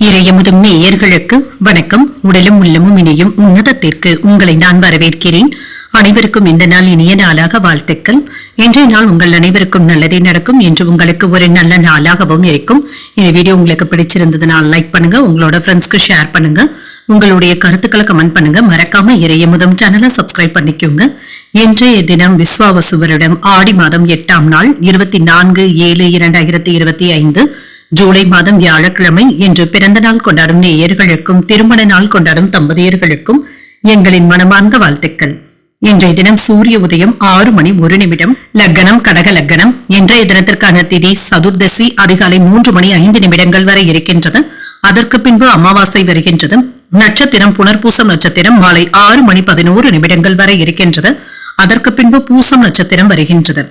இறையமுதும் நேயர்களுக்கு வணக்கம். உடலும் உள்ளமும் இணையும் உன்னதத்திற்கு உங்களை நான் வரவேற்கிறேன். அனைவருக்கும் இந்த நாள் இனிய நாளாக வாழ்த்துக்கள். இன்றைய நாள் உங்கள் அனைவருக்கும் நல்லதே நடக்கும் என்று உங்களுக்கு ஒரு நல்ல நாளாகவும் இருக்கும். இந்த வீடியோ உங்களுக்கு பிடிச்சிருந்ததுனால் லைக் பண்ணுங்க உங்களோட ஃப்ரெண்ட்ஸ்க்கு ஷேர் பண்ணுங்க. உங்களுடைய கருத்துக்களை கமெண்ட் பண்ணுங்க. மறக்காம இறையமுதம் சேனலை சப்ஸ்கிரைப் பண்ணிக்கோங்க. இன்றைய தினம் விஸ்வாவசுவரிடம் ஆடி மாதம் எட்டாம் நாள் இருபத்தி நான்கு ஏழு இரண்டாயிரத்தி இருபத்தி ஐந்து. ஜூலை மாதம் வியாழக்கிழமை இன்று பிறந்த நாள் கொண்டாடும் நேயர்களுக்கும் திருமண நாள் கொண்டாடும் தம்பதியர்களுக்கும் எங்களின் மனமார்ந்த வாழ்த்துக்கள். இன்றைய தினம் சூரிய உதயம் ஆறு மணி ஒரு நிமிடம். லக்னம் கடக லக்னம். இன்றைய தினத்திற்கான திதி சதுர்தசி அதிகாலை மூன்று மணி ஐந்து நிமிடங்கள் வரை இருக்கின்றது. அதற்கு பின்பு அமாவாசை வருகின்றது. நட்சத்திரம் புனர்பூசம் நட்சத்திரம் மாலை ஆறு மணி பதினோரு நிமிடங்கள் வரை இருக்கின்றது. அதற்கு பின்பு பூசம் நட்சத்திரம் வருகின்றது.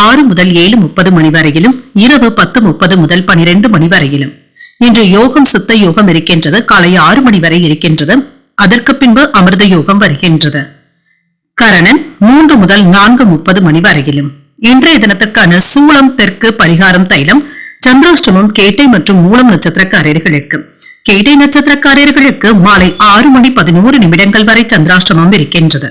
ஆறு முதல் ஏழு முப்பது மணி வரையிலும் இரவு பத்து முப்பது முதல் பனிரெண்டு மணி வரையிலும். இன்று யோகம் சித்த யோகம் இருக்கின்றது. காலை ஆறு மணி வரை இருக்கின்றது. அதற்கு பின்பு அமிர்த யோகம் வருகின்றது. கரணன் மூன்று முதல் நான்கு முப்பது மணி வரையிலும். இன்றைய தினத்திற்கான சூளம் தெற்கு பரிகாரம் தைலம் சந்திராஷ்டமம் கேட்டை மற்றும் மூலம் நட்சத்திரக்காரர்களுக்கு. கேட்டை நட்சத்திரக்காரர்களுக்கு மாலை ஆறு மணி பதினோரு நிமிடங்கள் வரை சந்திராஷ்டமம் இருக்கின்றது.